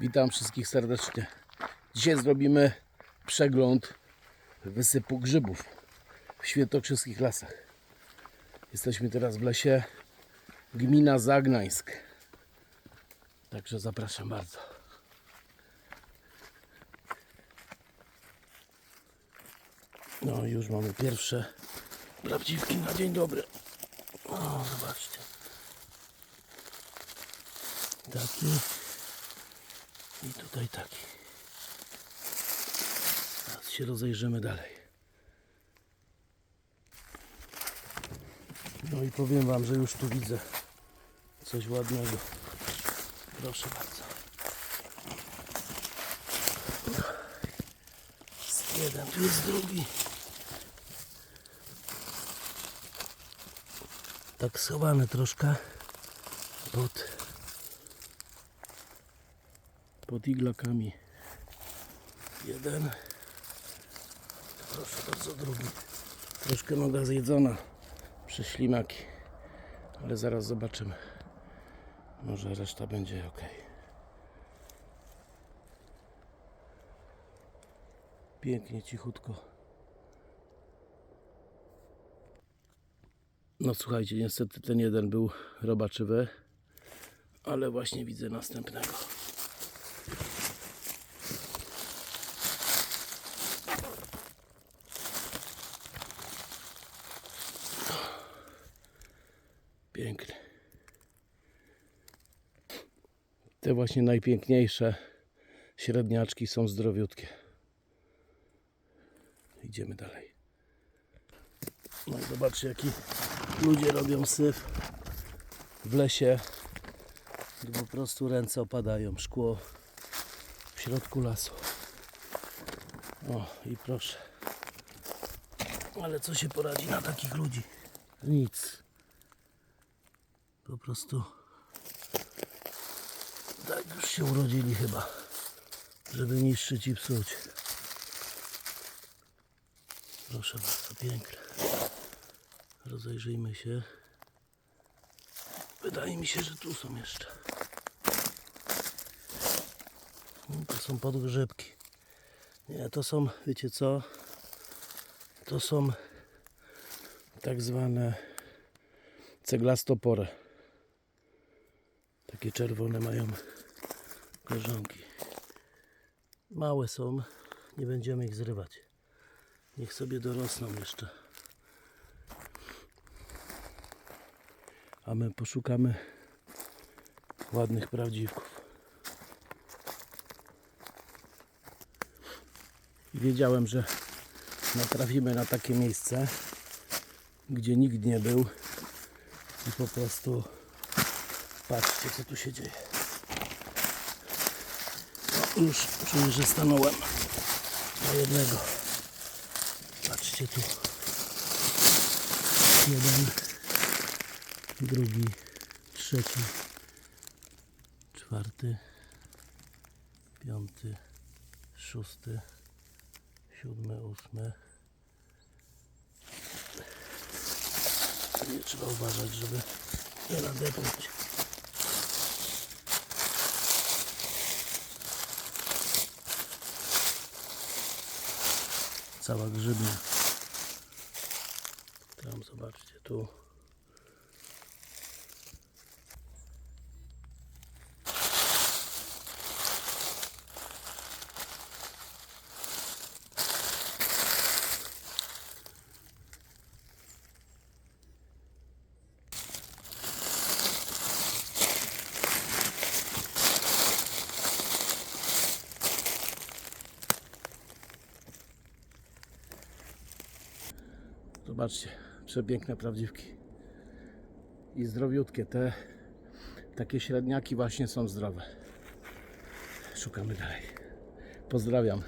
Witam wszystkich serdecznie. Dzisiaj zrobimy przegląd wysypu grzybów w świętokrzyskich lasach. Jesteśmy teraz w lesie gmina Zagnańsk. Także zapraszam bardzo. No już mamy pierwsze prawdziwki na dzień dobry. O, zobaczcie. Taki. I tutaj taki. Teraz się rozejrzymy dalej. No i powiem Wam, że już tu widzę coś ładnego. Proszę bardzo. Jeden, tu jest drugi. Tak schowany troszkę pod pod iglakami. Jeden. Proszę bardzo, drugi. Troszkę noga zjedzona przez ślimaki, ale zaraz zobaczymy. Może reszta będzie ok. Pięknie, cichutko. No słuchajcie, niestety ten jeden był robaczywy, ale właśnie widzę następnego. Te właśnie najpiękniejsze średniaczki są zdrowiutkie. Idziemy dalej. No i zobaczcie jaki ludzie robią syf w lesie. po prostu ręce opadają, szkło w środku lasu. O i proszę. Ale co się poradzi na takich ludzi? Nic. Po prostu tak już się urodzili chyba, żeby niszczyć i psuć. Proszę bardzo, piękne. Rozejrzyjmy się. Wydaje mi się, że tu są jeszcze. No, To są podgrzebki. Nie, to są, wiecie co? To są tak zwane ceglastopory. Takie czerwone mają korzonki. Małe są, nie będziemy ich zrywać. Niech sobie dorosną jeszcze. A my poszukamy ładnych prawdziwków. Wiedziałem, że natrafimy na takie miejsce, gdzie nikt nie był i po prostu patrzcie co tu się dzieje. Już czuję, że stanąłem na jednego. Patrzcie tu. Jeden, drugi, trzeci, czwarty, piąty, szósty, siódmy, ósmy. Nie trzeba uważać, żeby nie nadepnąć. Cała grzybnia. Tam zobaczcie, tu. Zobaczcie, przepiękne prawdziwki. I zdrowiutkie. Te takie średniaki właśnie są zdrowe. Szukamy dalej. Pozdrawiam.